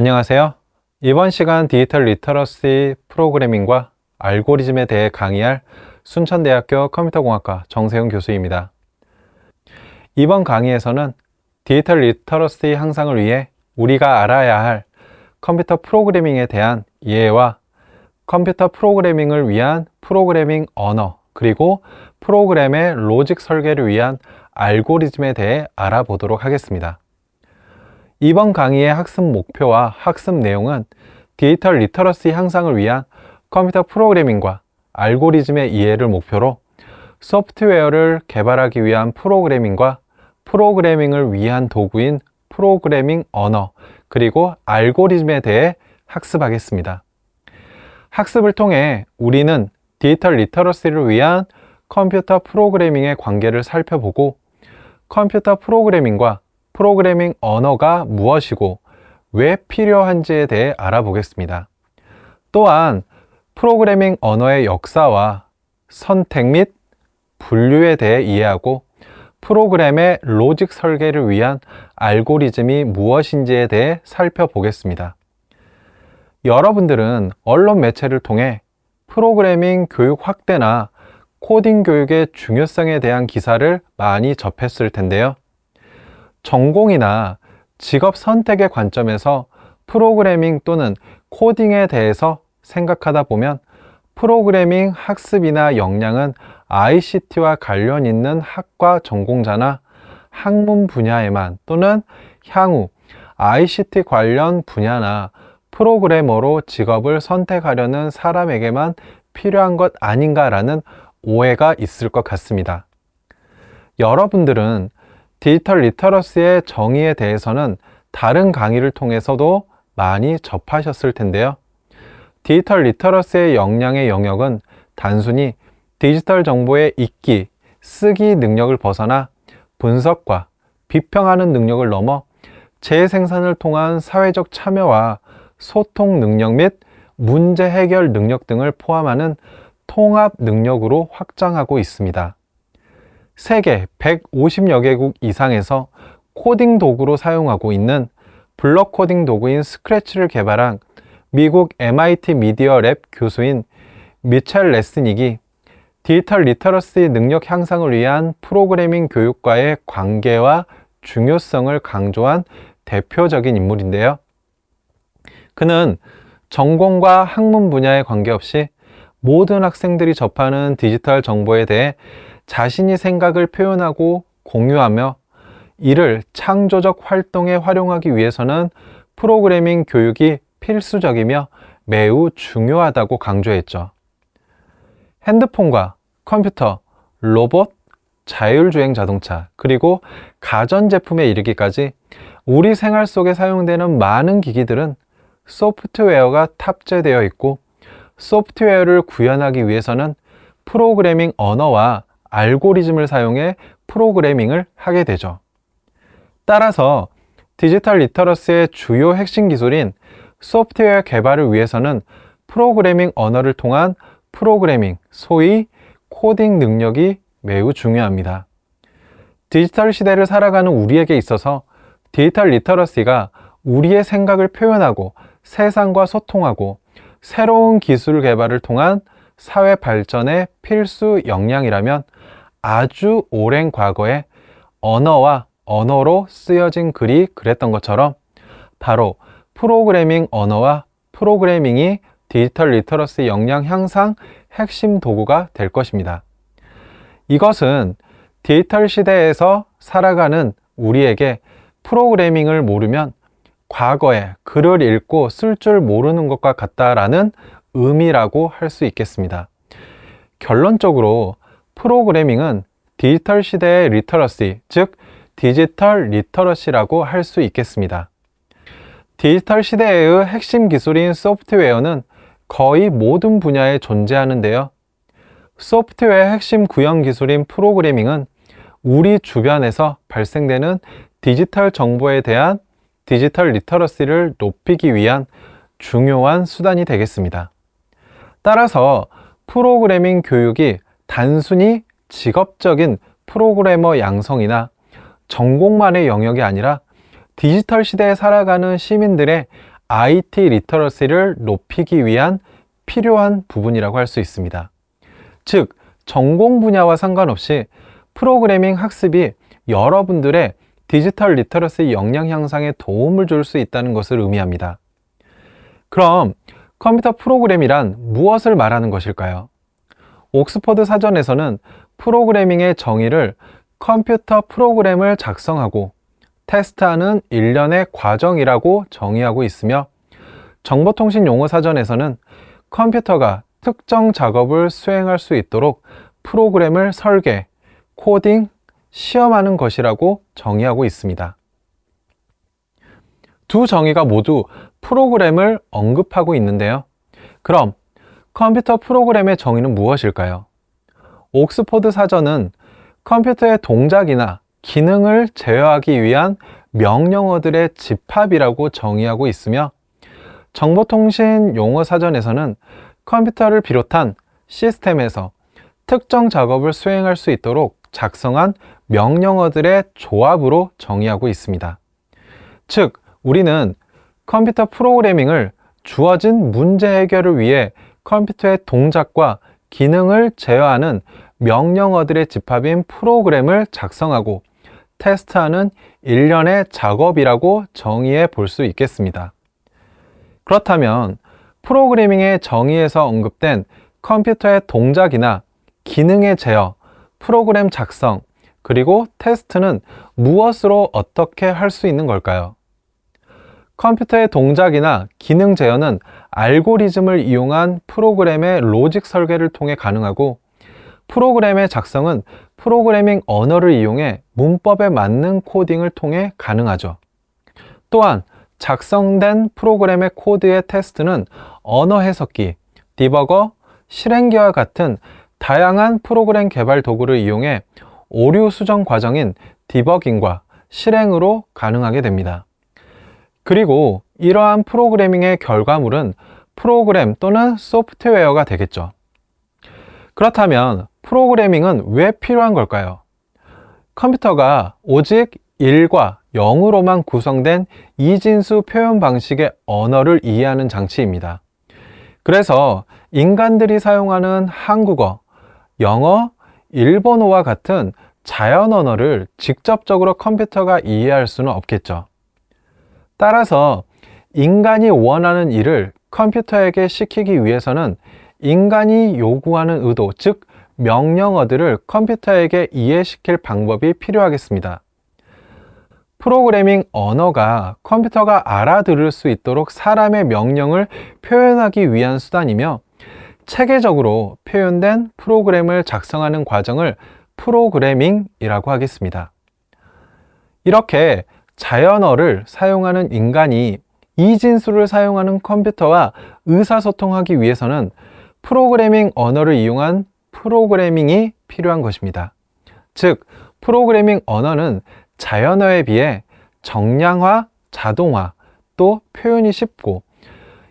안녕하세요. 이번 시간 디지털 리터러시 프로그래밍과 알고리즘에 대해 강의할 순천대학교 컴퓨터공학과 정세훈 교수입니다. 이번 강의에서는 디지털 리터러시 향상을 위해 우리가 알아야 할 컴퓨터 프로그래밍에 대한 이해와 컴퓨터 프로그래밍을 위한 프로그래밍 언어, 그리고 프로그램의 로직 설계를 위한 알고리즘에 대해 알아보도록 하겠습니다. 이번 강의의 학습 목표와 학습 내용은 디지털 리터러시 향상을 위한 컴퓨터 프로그래밍과 알고리즘의 이해를 목표로 소프트웨어를 개발하기 위한 프로그래밍과 프로그래밍을 위한 도구인 프로그래밍 언어, 그리고 알고리즘에 대해 학습하겠습니다. 학습을 통해 우리는 디지털 리터러시를 위한 컴퓨터 프로그래밍의 관계를 살펴보고 컴퓨터 프로그래밍과 프로그래밍 언어가 무엇이고 왜 필요한지에 대해 알아보겠습니다. 또한 프로그래밍 언어의 역사와 선택 및 분류에 대해 이해하고 프로그램의 로직 설계를 위한 알고리즘이 무엇인지에 대해 살펴보겠습니다. 여러분들은 언론 매체를 통해 프로그래밍 교육 확대나 코딩 교육의 중요성에 대한 기사를 많이 접했을 텐데요. 전공이나 직업 선택의 관점에서 프로그래밍 또는 코딩에 대해서 생각하다 보면 프로그래밍 학습이나 역량은 ICT와 관련 있는 학과 전공자나 학문 분야에만 또는 향후 ICT 관련 분야나 프로그래머로 직업을 선택하려는 사람에게만 필요한 것 아닌가라는 오해가 있을 것 같습니다. 여러분들은 디지털 리터러시의 정의에 대해서는 다른 강의를 통해서도 많이 접하셨을 텐데요. 디지털 리터러시의 역량의 영역은 단순히 디지털 정보의 읽기, 쓰기 능력을 벗어나 분석과 비평하는 능력을 넘어 재생산을 통한 사회적 참여와 소통 능력 및 문제 해결 능력 등을 포함하는 통합 능력으로 확장하고 있습니다. 세계 150여 개국 이상에서 코딩 도구로 사용하고 있는 블록 코딩 도구인 스크래치를 개발한 미국 MIT 미디어 랩 교수인 미첼 레스닉이 디지털 리터러시 능력 향상을 위한 프로그래밍 교육과의 관계와 중요성을 강조한 대표적인 인물인데요. 그는 전공과 학문 분야에 관계없이 모든 학생들이 접하는 디지털 정보에 대해 자신이 생각을 표현하고 공유하며 이를 창조적 활동에 활용하기 위해서는 프로그래밍 교육이 필수적이며 매우 중요하다고 강조했죠. 핸드폰과 컴퓨터, 로봇, 자율주행 자동차, 그리고 가전제품에 이르기까지 우리 생활 속에 사용되는 많은 기기들은 소프트웨어가 탑재되어 있고 소프트웨어를 구현하기 위해서는 프로그래밍 언어와 알고리즘을 사용해 프로그래밍을 하게 되죠. 따라서 디지털 리터러스의 주요 핵심 기술인 소프트웨어 개발을 위해서는 프로그래밍 언어를 통한 프로그래밍, 소위 코딩 능력이 매우 중요합니다. 디지털 시대를 살아가는 우리에게 있어서 디지털 리터러시가 우리의 생각을 표현하고 세상과 소통하고 새로운 기술 개발을 통한 사회 발전의 필수 역량이라면 아주 오랜 과거에 언어와 언어로 쓰여진 글이 그랬던 것처럼 바로 프로그래밍 언어와 프로그래밍이 디지털 리터러시 역량 향상 핵심 도구가 될 것입니다. 이것은 디지털 시대에서 살아가는 우리에게 프로그래밍을 모르면 과거에 글을 읽고 쓸 줄 모르는 것과 같다라는 의미라고 할 수 있겠습니다. 결론적으로 프로그래밍은 디지털 시대의 리터러시, 즉 디지털 리터러시라고 할 수 있겠습니다. 디지털 시대의 핵심 기술인 소프트웨어는 거의 모든 분야에 존재하는데요. 소프트웨어의 핵심 구현 기술인 프로그래밍은 우리 주변에서 발생되는 디지털 정보에 대한 디지털 리터러시를 높이기 위한 중요한 수단이 되겠습니다. 따라서 프로그래밍 교육이 단순히 직업적인 프로그래머 양성이나 전공만의 영역이 아니라 디지털 시대에 살아가는 시민들의 IT 리터러시를 높이기 위한 필요한 부분이라고 할 수 있습니다. 즉, 전공 분야와 상관없이 프로그래밍 학습이 여러분들의 디지털 리터러시 역량 향상에 도움을 줄 수 있다는 것을 의미합니다. 그럼 컴퓨터 프로그램이란 무엇을 말하는 것일까요? 옥스퍼드 사전에서는 프로그래밍의 정의를 컴퓨터 프로그램을 작성하고 테스트하는 일련의 과정이라고 정의하고 있으며 정보통신 용어 사전에서는 컴퓨터가 특정 작업을 수행할 수 있도록 프로그램을 설계, 코딩, 시험하는 것이라고 정의하고 있습니다. 두 정의가 모두 프로그램을 언급하고 있는데요. 그럼 컴퓨터 프로그램의 정의는 무엇일까요? 옥스퍼드 사전은 컴퓨터의 동작이나 기능을 제어하기 위한 명령어들의 집합이라고 정의하고 있으며 정보통신 용어 사전에서는 컴퓨터를 비롯한 시스템에서 특정 작업을 수행할 수 있도록 작성한 명령어들의 조합으로 정의하고 있습니다. 즉, 우리는 컴퓨터 프로그래밍을 주어진 문제 해결을 위해 컴퓨터의 동작과 기능을 제어하는 명령어들의 집합인 프로그램을 작성하고 테스트하는 일련의 작업이라고 정의해 볼 수 있겠습니다. 그렇다면 프로그래밍의 정의에서 언급된 컴퓨터의 동작이나 기능의 제어, 프로그램 작성, 그리고 테스트는 무엇으로 어떻게 할 수 있는 걸까요? 컴퓨터의 동작이나 기능 제어는 알고리즘을 이용한 프로그램의 로직 설계를 통해 가능하고 프로그램의 작성은 프로그래밍 언어를 이용해 문법에 맞는 코딩을 통해 가능하죠. 또한 작성된 프로그램의 코드의 테스트는 언어 해석기, 디버거, 실행기와 같은 다양한 프로그램 개발 도구를 이용해 오류 수정 과정인 디버깅과 실행으로 가능하게 됩니다. 그리고 이러한 프로그래밍의 결과물은 프로그램 또는 소프트웨어가 되겠죠. 그렇다면 프로그래밍은 왜 필요한 걸까요? 컴퓨터가 오직 1과 0으로만 구성된 이진수 표현 방식의 언어를 이해하는 장치입니다. 그래서 인간들이 사용하는 한국어, 영어, 일본어와 같은 자연 언어를 직접적으로 컴퓨터가 이해할 수는 없겠죠. 따라서 인간이 원하는 일을 컴퓨터에게 시키기 위해서는 인간이 요구하는 의도, 즉 명령어들을 컴퓨터에게 이해시킬 방법이 필요하겠습니다. 프로그래밍 언어가 컴퓨터가 알아들을 수 있도록 사람의 명령을 표현하기 위한 수단이며 체계적으로 표현된 프로그램을 작성하는 과정을 프로그래밍이라고 하겠습니다. 이렇게 자연어를 사용하는 인간이 이 진수를 사용하는 컴퓨터와 의사소통하기 위해서는 프로그래밍 언어를 이용한 프로그래밍이 필요한 것입니다. 즉, 프로그래밍 언어는 자연어에 비해 정량화, 자동화, 또 표현이 쉽고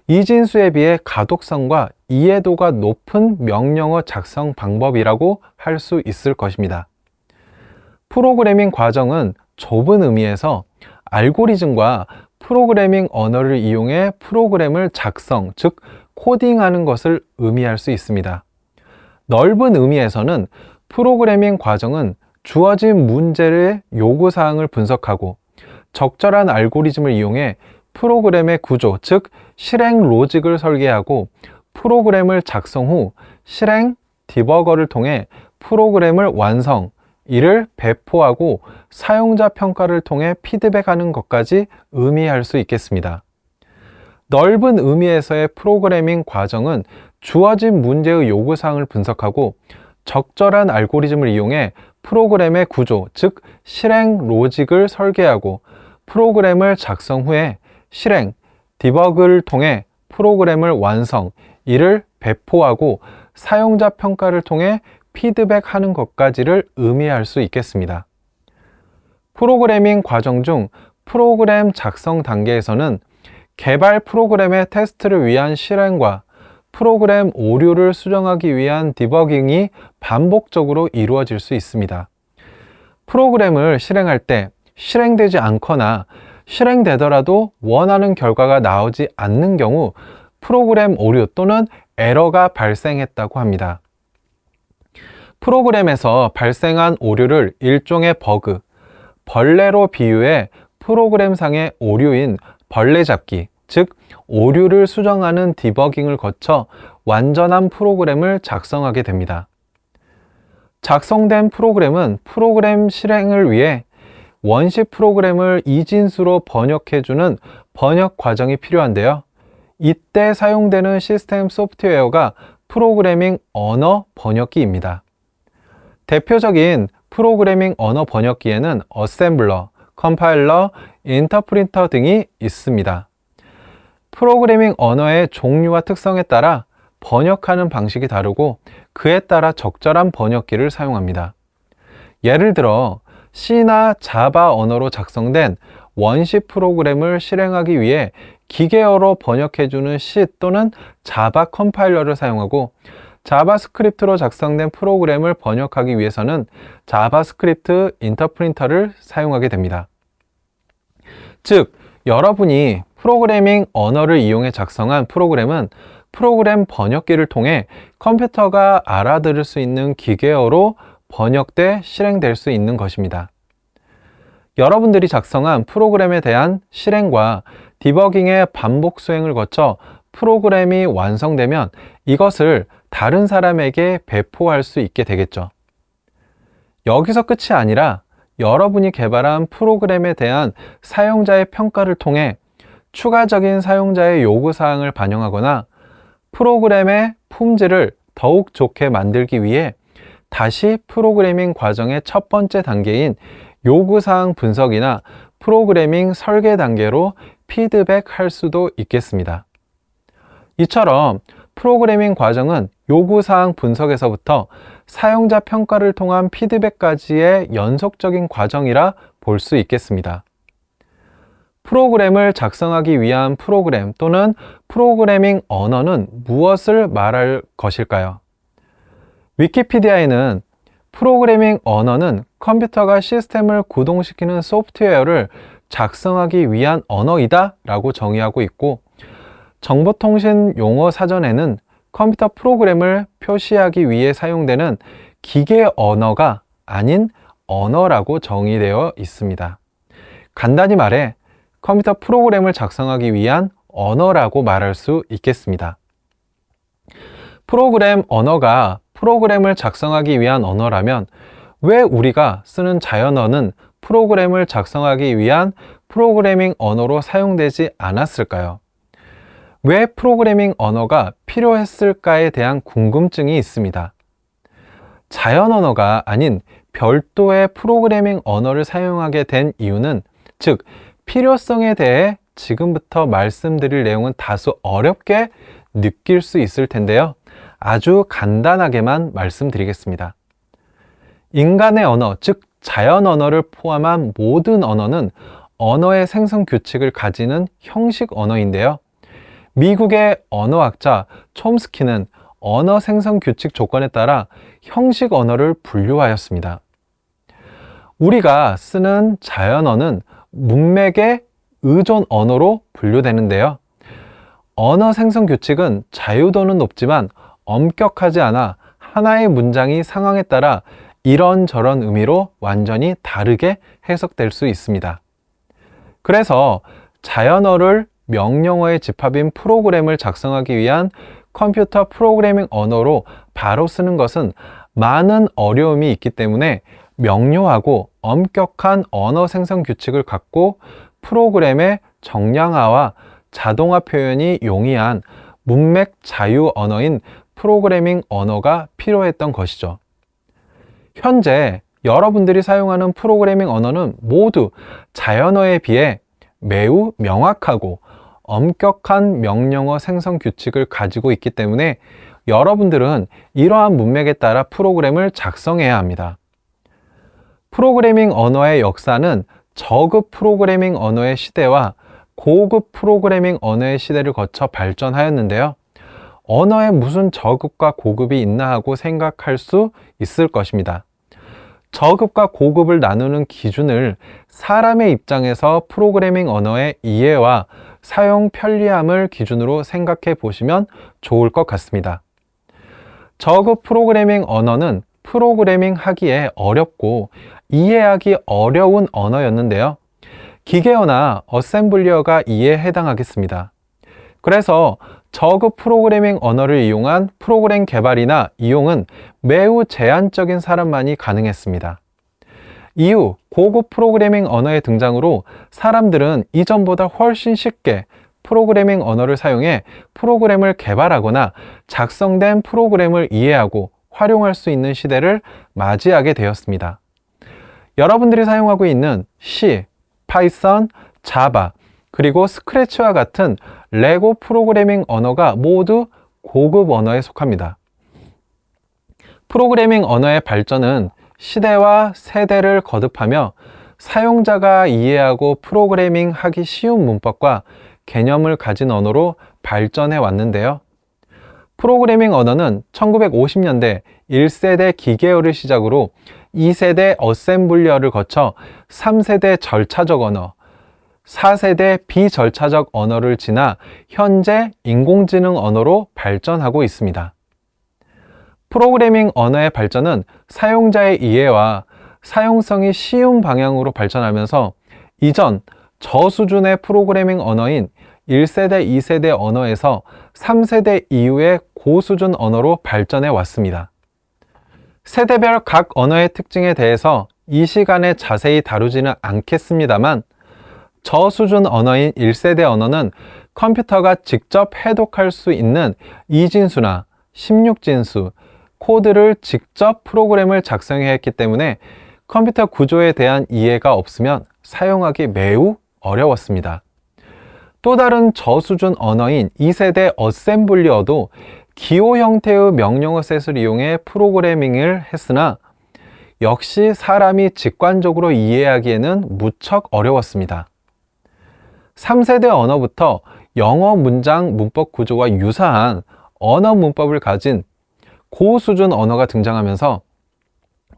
이진수에 비해 가독성과 이해도가 높은 명령어 작성 방법이라고 할 수 있을 것입니다. 프로그래밍 과정은 좁은 의미에서 알고리즘과 프로그래밍 언어를 이용해 프로그램을 작성, 즉 코딩하는 것을 의미할 수 있습니다. 넓은 의미에서는 프로그래밍 과정은 주어진 문제의 요구 사항을 분석하고 적절한 알고리즘을 이용해 프로그램의 구조, 즉 실행 로직을 설계하고 프로그램을 작성 후 실행 디버거를 통해 프로그램을 완성, 이를 배포하고 사용자 평가를 통해 피드백하는 것까지 의미할 수 있겠습니다. 넓은 의미에서의 프로그래밍 과정은 주어진 문제의 요구사항을 분석하고 적절한 알고리즘을 이용해 프로그램의 구조, 즉 실행 로직을 설계하고 프로그램을 작성 후에 실행, 디버그를 통해 프로그램을 완성, 이를 배포하고 사용자 평가를 통해 피드백하는 것까지를 의미할 수 있겠습니다. 프로그래밍 과정 중 프로그램 작성 단계에서는 개발 프로그램의 테스트를 위한 실행과 프로그램 오류를 수정하기 위한 디버깅이 반복적으로 이루어질 수 있습니다. 프로그램을 실행할 때 실행되지 않거나 실행되더라도 원하는 결과가 나오지 않는 경우 프로그램 오류 또는 에러가 발생했다고 합니다. 프로그램에서 발생한 오류를 일종의 버그, 벌레로 비유해 프로그램상의 오류인 벌레 잡기, 즉 오류를 수정하는 디버깅을 거쳐 완전한 프로그램을 작성하게 됩니다. 작성된 프로그램은 프로그램 실행을 위해 원시 프로그램을 이진수로 번역해주는 번역 과정이 필요한데요. 이때 사용되는 시스템 소프트웨어가 프로그래밍 언어 번역기입니다. 대표적인 프로그래밍 언어 번역기에는 어셈블러, 컴파일러, 인터프린터 등이 있습니다. 프로그래밍 언어의 종류와 특성에 따라 번역하는 방식이 다르고 그에 따라 적절한 번역기를 사용합니다. 예를 들어 C나 자바 언어로 작성된 원시 프로그램을 실행하기 위해 기계어로 번역해주는 C 또는 자바 컴파일러를 사용하고 자바스크립트로 작성된 프로그램을 번역하기 위해서는 자바스크립트 인터프린터를 사용하게 됩니다. 즉, 여러분이 프로그래밍 언어를 이용해 작성한 프로그램은 프로그램 번역기를 통해 컴퓨터가 알아들을 수 있는 기계어로 번역돼 실행될 수 있는 것입니다. 여러분들이 작성한 프로그램에 대한 실행과 디버깅의 반복 수행을 거쳐 프로그램이 완성되면 이것을 다른 사람에게 배포할 수 있게 되겠죠. 여기서 끝이 아니라 여러분이 개발한 프로그램에 대한 사용자의 평가를 통해 추가적인 사용자의 요구사항을 반영하거나 프로그램의 품질을 더욱 좋게 만들기 위해 다시 프로그래밍 과정의 첫 번째 단계인 요구사항 분석이나 프로그래밍 설계 단계로 피드백할 수도 있겠습니다. 이처럼 프로그래밍 과정은 요구사항 분석에서부터 사용자 평가를 통한 피드백까지의 연속적인 과정이라 볼 수 있겠습니다. 프로그램을 작성하기 위한 프로그램 또는 프로그래밍 언어는 무엇을 말할 것일까요? 위키피디아에는 프로그래밍 언어는 컴퓨터가 시스템을 구동시키는 소프트웨어를 작성하기 위한 언어이다 라고 정의하고 있고 정보통신 용어 사전에는 컴퓨터 프로그램을 표시하기 위해 사용되는 기계 언어가 아닌 언어라고 정의되어 있습니다. 간단히 말해 컴퓨터 프로그램을 작성하기 위한 언어라고 말할 수 있겠습니다. 프로그램 언어가 프로그램을 작성하기 위한 언어라면 왜 우리가 쓰는 자연어는 프로그램을 작성하기 위한 프로그래밍 언어로 사용되지 않았을까요? 왜 프로그래밍 언어가 필요했을까에 대한 궁금증이 있습니다. 자연 언어가 아닌 별도의 프로그래밍 언어를 사용하게 된 이유는 즉 필요성에 대해 지금부터 말씀드릴 내용은 다소 어렵게 느낄 수 있을 텐데요. 아주 간단하게만 말씀드리겠습니다. 인간의 언어, 즉 자연 언어를 포함한 모든 언어는 언어의 생성 규칙을 가지는 형식 언어인데요. 미국의 언어학자 촘스키는 언어 생성 규칙 조건에 따라 형식 언어를 분류하였습니다. 우리가 쓰는 자연어는 문맥의 의존 언어로 분류되는데요. 언어 생성 규칙은 자유도는 높지만 엄격하지 않아 하나의 문장이 상황에 따라 이런저런 의미로 완전히 다르게 해석될 수 있습니다. 그래서 자연어를 명령어의 집합인 프로그램을 작성하기 위한 컴퓨터 프로그래밍 언어로 바로 쓰는 것은 많은 어려움이 있기 때문에 명료하고 엄격한 언어 생성 규칙을 갖고 프로그램의 정량화와 자동화 표현이 용이한 문맥 자유 언어인 프로그래밍 언어가 필요했던 것이죠. 현재 여러분들이 사용하는 프로그래밍 언어는 모두 자연어에 비해 매우 명확하고 엄격한 명령어 생성 규칙을 가지고 있기 때문에 여러분들은 이러한 문맥에 따라 프로그램을 작성해야 합니다. 프로그래밍 언어의 역사는 저급 프로그래밍 언어의 시대와 고급 프로그래밍 언어의 시대를 거쳐 발전하였는데요. 언어에 무슨 저급과 고급이 있나 하고 생각할 수 있을 것입니다. 저급과 고급을 나누는 기준을 사람의 입장에서 프로그래밍 언어의 이해와 사용 편리함을 기준으로 생각해 보시면 좋을 것 같습니다. 저급 프로그래밍 언어는 프로그래밍 하기에 어렵고 이해하기 어려운 언어였는데요. 기계어나 어셈블리어가 이해에 해당하겠습니다. 그래서 저급 프로그래밍 언어를 이용한 프로그램 개발이나 이용은 매우 제한적인 사람만이 가능했습니다. 이후 고급 프로그래밍 언어의 등장으로 사람들은 이전보다 훨씬 쉽게 프로그래밍 언어를 사용해 프로그램을 개발하거나 작성된 프로그램을 이해하고 활용할 수 있는 시대를 맞이하게 되었습니다. 여러분들이 사용하고 있는 C, 파이썬, 자바, 그리고 스크래치와 같은 레고 프로그래밍 언어가 모두 고급 언어에 속합니다. 프로그래밍 언어의 발전은 시대와 세대를 거듭하며 사용자가 이해하고 프로그래밍 하기 쉬운 문법과 개념을 가진 언어로 발전해 왔는데요. 프로그래밍 언어는 1950년대 1세대 기계어를 시작으로 2세대 어셈블리어를 거쳐 3세대 절차적 언어, 4세대 비절차적 언어를 지나 현재 인공지능 언어로 발전하고 있습니다. 프로그래밍 언어의 발전은 사용자의 이해와 사용성이 쉬운 방향으로 발전하면서 이전 저수준의 프로그래밍 언어인 1세대, 2세대 언어에서 3세대 이후의 고수준 언어로 발전해 왔습니다. 세대별 각 언어의 특징에 대해서 이 시간에 자세히 다루지는 않겠습니다만 저수준 언어인 1세대 언어는 컴퓨터가 직접 해독할 수 있는 이진수나 16진수, 코드를 직접 프로그램을 작성해야 했기 때문에 컴퓨터 구조에 대한 이해가 없으면 사용하기 매우 어려웠습니다. 또 다른 저수준 언어인 2세대 어셈블리어도 기호 형태의 명령어 셋을 이용해 프로그래밍을 했으나 역시 사람이 직관적으로 이해하기에는 무척 어려웠습니다. 3세대 언어부터 영어 문장 문법 구조와 유사한 언어 문법을 가진 고수준 언어가 등장하면서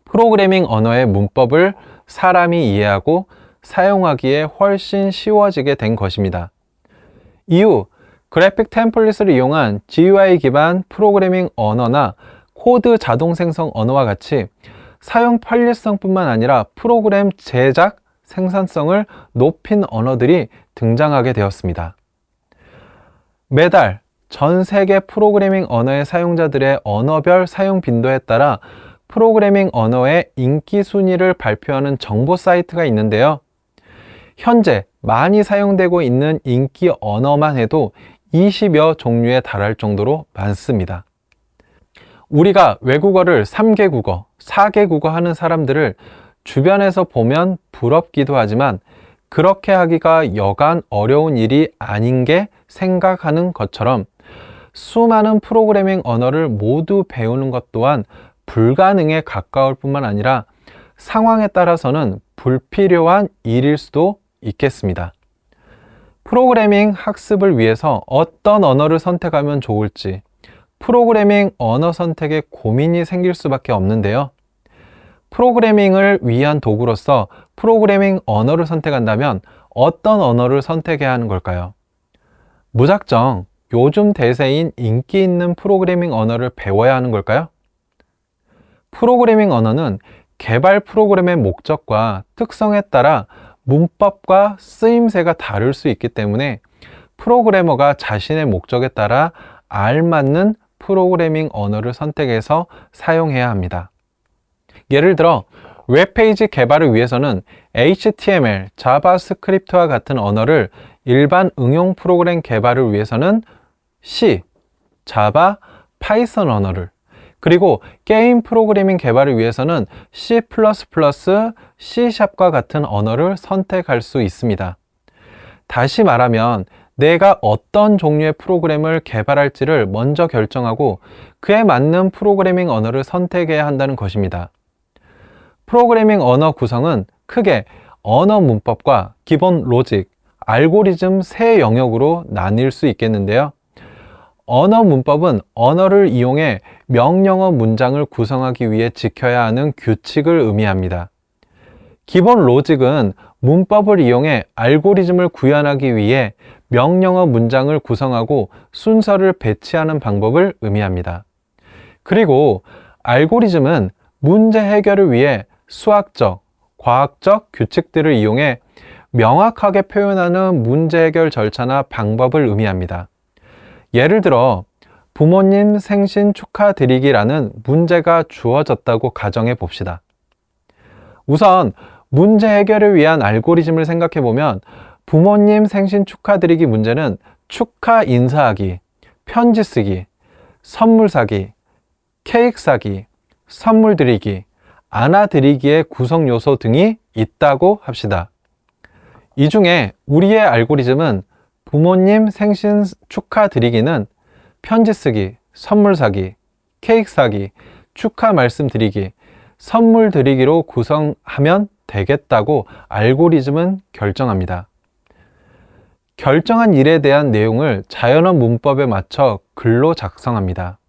프로그래밍 언어의 문법을 사람이 이해하고 사용하기에 훨씬 쉬워지게 된 것입니다. 이후 그래픽 템플릿을 이용한 GUI 기반 프로그래밍 언어나 코드 자동 생성 언어와 같이 사용 편리성뿐만 아니라 프로그램 제작 생산성을 높인 언어들이 등장하게 되었습니다. 매달 전 세계 프로그래밍 언어의 사용자들의 언어별 사용 빈도에 따라 프로그래밍 언어의 인기 순위를 발표하는 정보 사이트가 있는데요. 현재 많이 사용되고 있는 인기 언어만 해도 20여 종류에 달할 정도로 많습니다. 우리가 외국어를 3개 국어, 4개 국어 하는 사람들을 주변에서 보면 부럽기도 하지만 그렇게 하기가 여간 어려운 일이 아닌 게 생각하는 것처럼 수많은 프로그래밍 언어를 모두 배우는 것 또한 불가능에 가까울 뿐만 아니라 상황에 따라서는 불필요한 일일 수도 있겠습니다. 프로그래밍 학습을 위해서 어떤 언어를 선택하면 좋을지 프로그래밍 언어 선택에 고민이 생길 수밖에 없는데요. 프로그래밍을 위한 도구로서 프로그래밍 언어를 선택한다면 어떤 언어를 선택해야 하는 걸까요? 무작정 요즘 대세인 인기 있는 프로그래밍 언어를 배워야 하는 걸까요? 프로그래밍 언어는 개발 프로그램의 목적과 특성에 따라 문법과 쓰임새가 다를 수 있기 때문에 프로그래머가 자신의 목적에 따라 알맞는 프로그래밍 언어를 선택해서 사용해야 합니다. 예를 들어 웹페이지 개발을 위해서는 HTML, 자바스크립트와 같은 언어를 일반 응용 프로그램 개발을 위해서는 C, 자바, 파이썬 언어를 그리고 게임 프로그래밍 개발을 위해서는 C++, C#과 같은 언어를 선택할 수 있습니다. 다시 말하면 내가 어떤 종류의 프로그램을 개발할지를 먼저 결정하고 그에 맞는 프로그래밍 언어를 선택해야 한다는 것입니다. 프로그래밍 언어 구성은 크게 언어 문법과 기본 로직, 알고리즘 세 영역으로 나뉠 수 있겠는데요. 언어 문법은 언어를 이용해 명령어 문장을 구성하기 위해 지켜야 하는 규칙을 의미합니다. 기본 로직은 문법을 이용해 알고리즘을 구현하기 위해 명령어 문장을 구성하고 순서를 배치하는 방법을 의미합니다. 그리고 알고리즘은 문제 해결을 위해 수학적, 과학적 규칙들을 이용해 명확하게 표현하는 문제 해결 절차나 방법을 의미합니다. 예를 들어, 부모님 생신 축하드리기라는 문제가 주어졌다고 가정해 봅시다. 우선 문제 해결을 위한 알고리즘을 생각해 보면 부모님 생신 축하드리기 문제는 축하 인사하기, 편지 쓰기, 선물 사기, 케이크 사기, 선물 드리기, 안아드리기의 구성 요소 등이 있다고 합시다. 이 중에 우리의 알고리즘은 부모님 생신 축하드리기는 편지 쓰기, 선물 사기, 케이크 사기, 축하 말씀 드리기, 선물 드리기로 구성하면 되겠다고 알고리즘은 결정합니다. 결정한 일에 대한 내용을 자연어 문법에 맞춰 글로 작성합니다.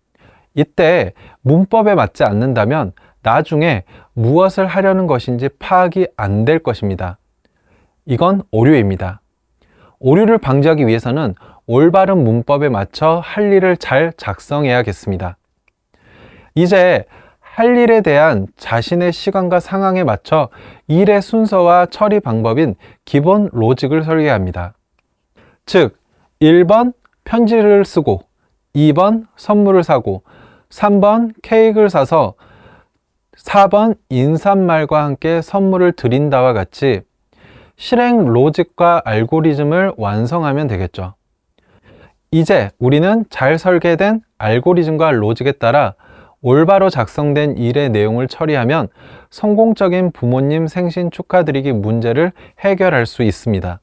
이때 문법에 맞지 않는다면 나중에 무엇을 하려는 것인지 파악이 안 될 것입니다. 이건 오류입니다. 오류를 방지하기 위해서는 올바른 문법에 맞춰 할 일을 잘 작성해야겠습니다. 이제 할 일에 대한 자신의 시간과 상황에 맞춰 일의 순서와 처리 방법인 기본 로직을 설계합니다. 즉, 1번 편지를 쓰고, 2번 선물을 사고, 3번 케이크를 사서 4번 인사말과 함께 선물을 드린다와 같이 실행 로직과 알고리즘을 완성하면 되겠죠. 이제 우리는 잘 설계된 알고리즘과 로직에 따라 올바로 작성된 일의 내용을 처리하면 성공적인 부모님 생신 축하드리기 문제를 해결할 수 있습니다.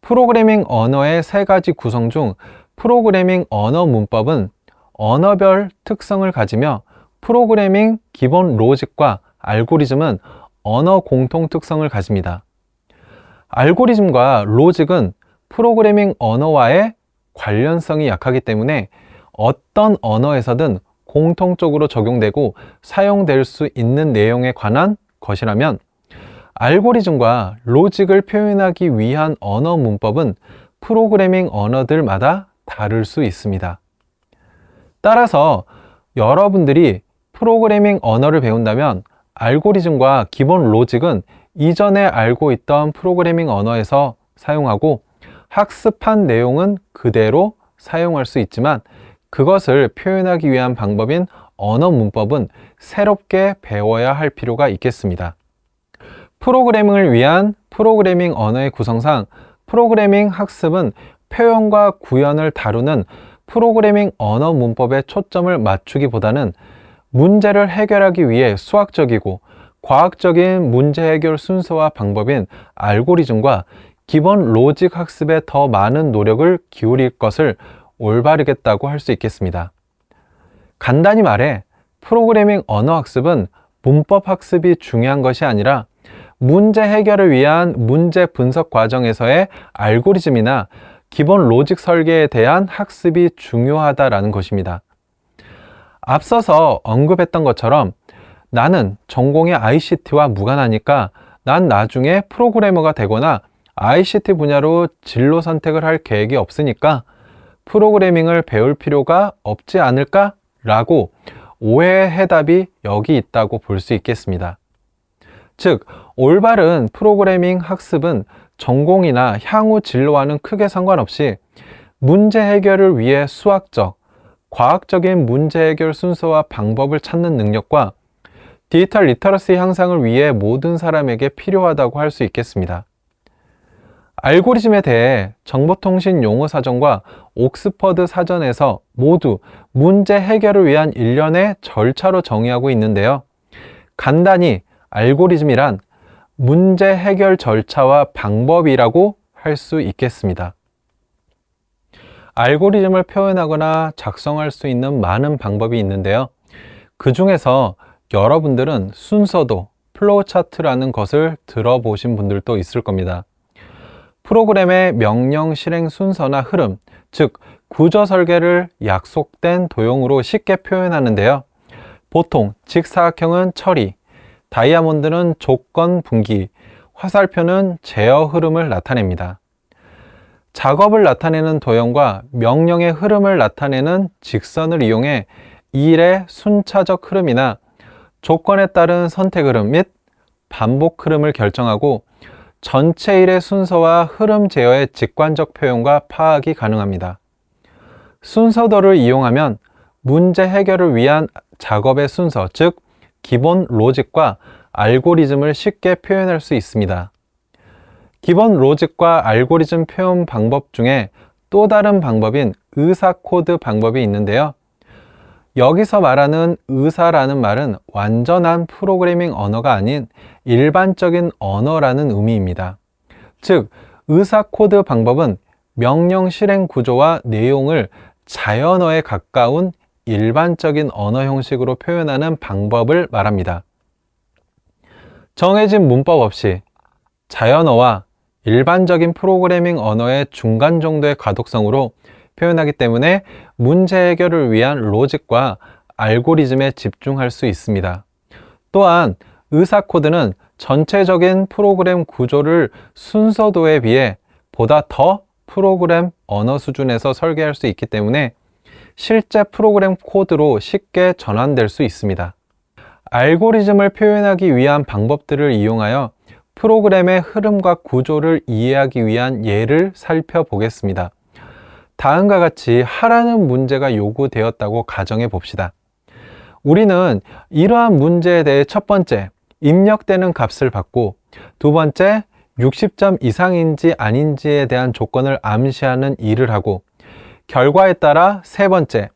프로그래밍 언어의 세 가지 구성 중 프로그래밍 언어 문법은 언어별 특성을 가지며 프로그래밍 기본 로직과 알고리즘은 언어 공통 특성을 가집니다. 알고리즘과 로직은 프로그래밍 언어와의 관련성이 약하기 때문에 어떤 언어에서든 공통적으로 적용되고 사용될 수 있는 내용에 관한 것이라면 알고리즘과 로직을 표현하기 위한 언어 문법은 프로그래밍 언어들마다 다를 수 있습니다. 따라서 여러분들이 프로그래밍 언어를 배운다면 알고리즘과 기본 로직은 이전에 알고 있던 프로그래밍 언어에서 사용하고 학습한 내용은 그대로 사용할 수 있지만 그것을 표현하기 위한 방법인 언어 문법은 새롭게 배워야 할 필요가 있겠습니다. 프로그래밍을 위한 프로그래밍 언어의 구성상 프로그래밍 학습은 표현과 구현을 다루는 프로그래밍 언어 문법에 초점을 맞추기보다는 문제를 해결하기 위해 수학적이고 과학적인 문제 해결 순서와 방법인 알고리즘과 기본 로직 학습에 더 많은 노력을 기울일 것을 올바르겠다고 할 수 있겠습니다. 간단히 말해 프로그래밍 언어 학습은 문법 학습이 중요한 것이 아니라 문제 해결을 위한 문제 분석 과정에서의 알고리즘이나 기본 로직 설계에 대한 학습이 중요하다라는 것입니다. 앞서서 언급했던 것처럼 나는 전공이 ICT와 무관하니까 난 나중에 프로그래머가 되거나 ICT 분야로 진로 선택을 할 계획이 없으니까 프로그래밍을 배울 필요가 없지 않을까? 라고 오해의 해답이 여기 있다고 볼 수 있겠습니다. 즉, 올바른 프로그래밍 학습은 전공이나 향후 진로와는 크게 상관없이 문제 해결을 위해 수학적, 과학적인 문제 해결 순서와 방법을 찾는 능력과 디지털 리터러시 향상을 위해 모든 사람에게 필요하다고 할 수 있겠습니다. 알고리즘에 대해 정보통신 용어 사전과 옥스퍼드 사전에서 모두 문제 해결을 위한 일련의 절차로 정의하고 있는데요. 간단히 알고리즘이란 문제 해결 절차와 방법이라고 할 수 있겠습니다. 알고리즘을 표현하거나 작성할 수 있는 많은 방법이 있는데요. 그 중에서 여러분들은 순서도 플로우 차트라는 것을 들어보신 분들도 있을 겁니다. 프로그램의 명령 실행 순서나 흐름, 즉 구조 설계를 약속된 도형으로 쉽게 표현하는데요. 보통 직사각형은 처리, 다이아몬드는 조건 분기, 화살표는 제어 흐름을 나타냅니다. 작업을 나타내는 도형과 명령의 흐름을 나타내는 직선을 이용해 일의 순차적 흐름이나 조건에 따른 선택 흐름 및 반복 흐름을 결정하고 전체 일의 순서와 흐름 제어의 직관적 표현과 파악이 가능합니다. 순서도를 이용하면 문제 해결을 위한 작업의 순서, 즉 기본 로직과 알고리즘을 쉽게 표현할 수 있습니다. 기본 로직과 알고리즘 표현 방법 중에 또 다른 방법인 의사 코드 방법이 있는데요. 여기서 말하는 의사라는 말은 완전한 프로그래밍 언어가 아닌 일반적인 언어라는 의미입니다. 즉, 의사 코드 방법은 명령 실행 구조와 내용을 자연어에 가까운 일반적인 언어 형식으로 표현하는 방법을 말합니다. 정해진 문법 없이 자연어와 일반적인 프로그래밍 언어의 중간 정도의 가독성으로 표현하기 때문에 문제 해결을 위한 로직과 알고리즘에 집중할 수 있습니다. 또한 의사 코드는 전체적인 프로그램 구조를 순서도에 비해 보다 더 프로그램 언어 수준에서 설계할 수 있기 때문에 실제 프로그램 코드로 쉽게 전환될 수 있습니다. 알고리즘을 표현하기 위한 방법들을 이용하여 프로그램의 흐름과 구조를 이해하기 위한 예를 살펴보겠습니다. 다음과 같이 하라는 문제가 요구되었다고 가정해 봅시다. 우리는 이러한 문제에 대해 첫 번째, 입력되는 값을 받고 두 번째, 60점 이상인지 아닌지에 대한 조건을 암시하는 일을 하고 결과에 따라 세 번째,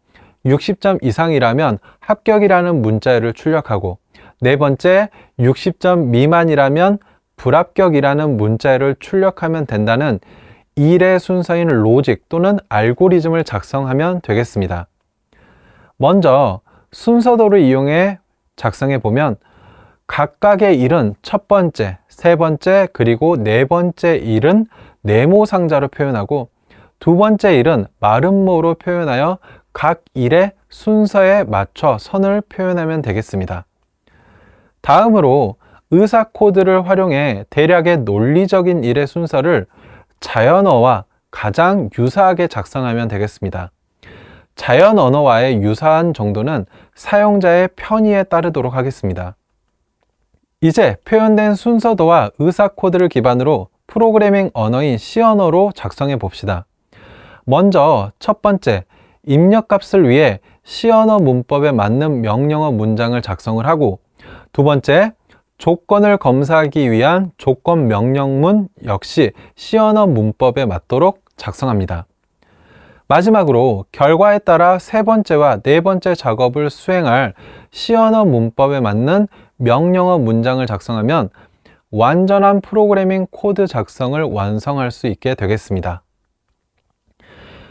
60점 이상이라면 합격이라는 문자열을 출력하고 네 번째, 60점 미만이라면 불합격이라는 문자열을 출력하면 된다는 일의 순서인 로직 또는 알고리즘을 작성하면 되겠습니다. 먼저 순서도를 이용해 작성해 보면 각각의 일은 첫 번째, 세 번째, 그리고 네 번째 일은 네모 상자로 표현하고 두 번째 일은 마름모로 표현하여 각 일의 순서에 맞춰 선을 표현하면 되겠습니다. 다음으로 의사 코드를 활용해 대략의 논리적인 일의 순서를 자연어와 가장 유사하게 작성하면 되겠습니다. 자연 언어와의 유사한 정도는 사용자의 편의에 따르도록 하겠습니다. 이제 표현된 순서도와 의사 코드를 기반으로 프로그래밍 언어인 C 언어로 작성해 봅시다. 먼저 첫 번째, 입력 값을 위해 C 언어 문법에 맞는 명령어 문장을 작성을 하고 두 번째, 조건을 검사하기 위한 조건 명령문 역시 C 언어 문법에 맞도록 작성합니다. 마지막으로 결과에 따라 세 번째와 네 번째 작업을 수행할 C 언어 문법에 맞는 명령어 문장을 작성하면 완전한 프로그래밍 코드 작성을 완성할 수 있게 되겠습니다.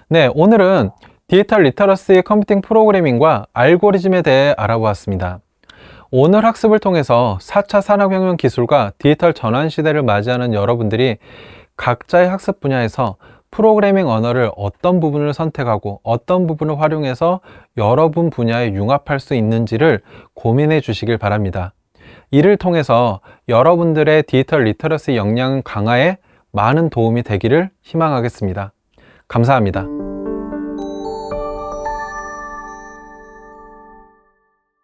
네, 오늘은 디지털 리터러시 컴퓨팅 프로그래밍과 알고리즘에 대해 알아보았습니다. 오늘 학습을 통해서 4차 산업혁명 기술과 디지털 전환 시대를 맞이하는 여러분들이 각자의 학습 분야에서 프로그래밍 언어를 어떤 부분을 선택하고 어떤 부분을 활용해서 여러분 분야에 융합할 수 있는지를 고민해 주시길 바랍니다. 이를 통해서 여러분들의 디지털 리터러시 역량 강화에 많은 도움이 되기를 희망하겠습니다. 감사합니다.